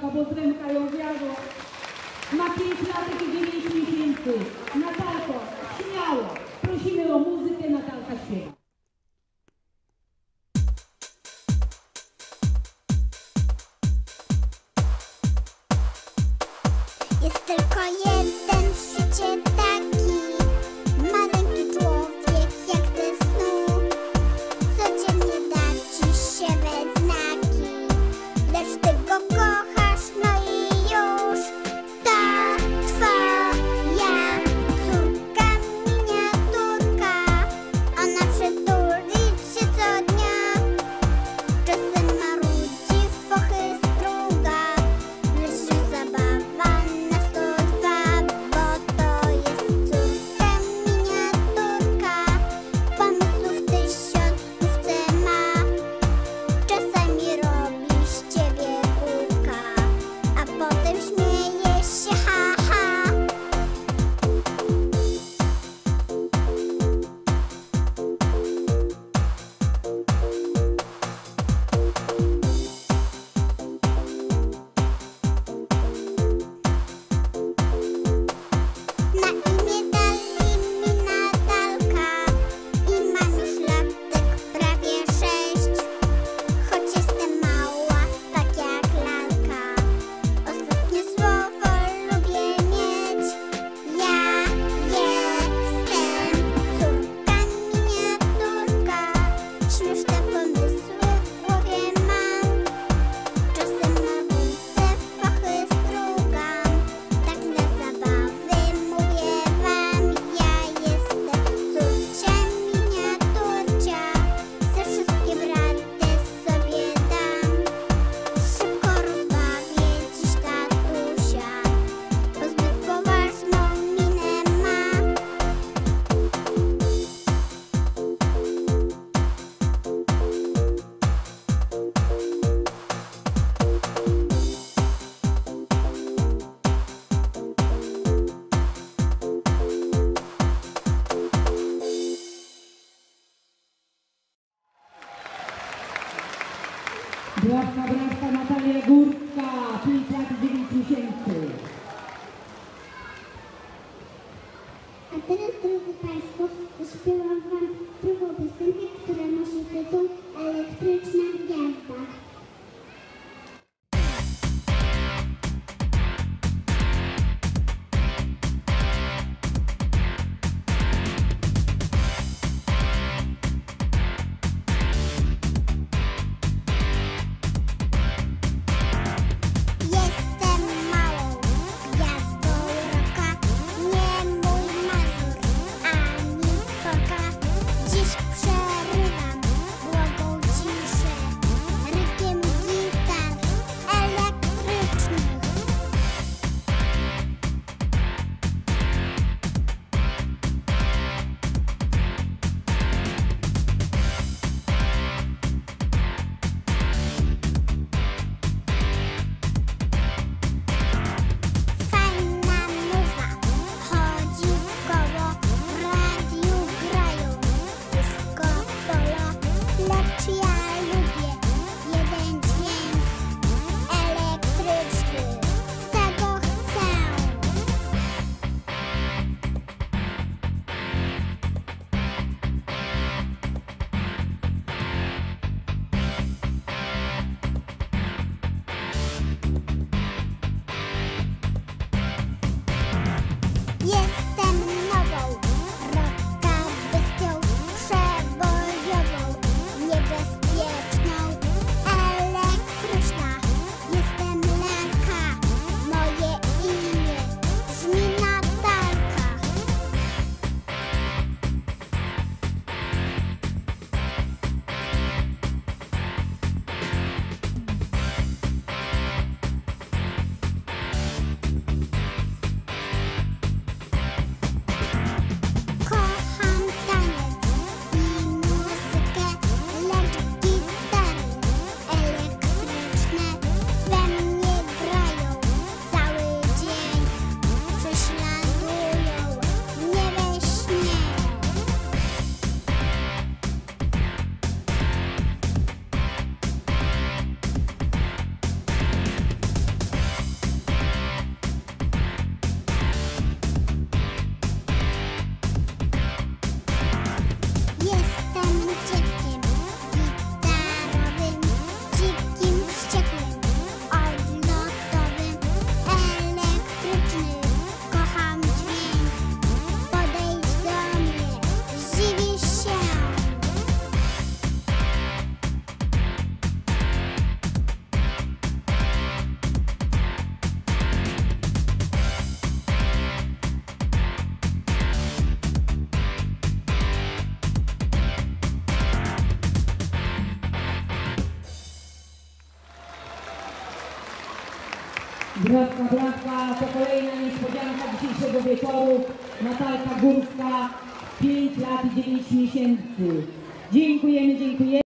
Bartka Bobrynka ją wiarło. Ma 5 latek i 9 miesięcy. Natalko, śmiało. Prosimy o muzykę Natalka Śpiewa. Brawka, brawka Natalia Górska, czyli plat 9000. A teraz, drodzy Państwo, zaśpiewam Wam drugą piosenkę, która nosi tytuł Elektryczna Gwiazda. Brawka, brawka, to kolejna niespodzianka dzisiejszego wieczoru. Natalka Górska, 5 lat i 9 miesięcy. Dziękujemy, dziękujemy.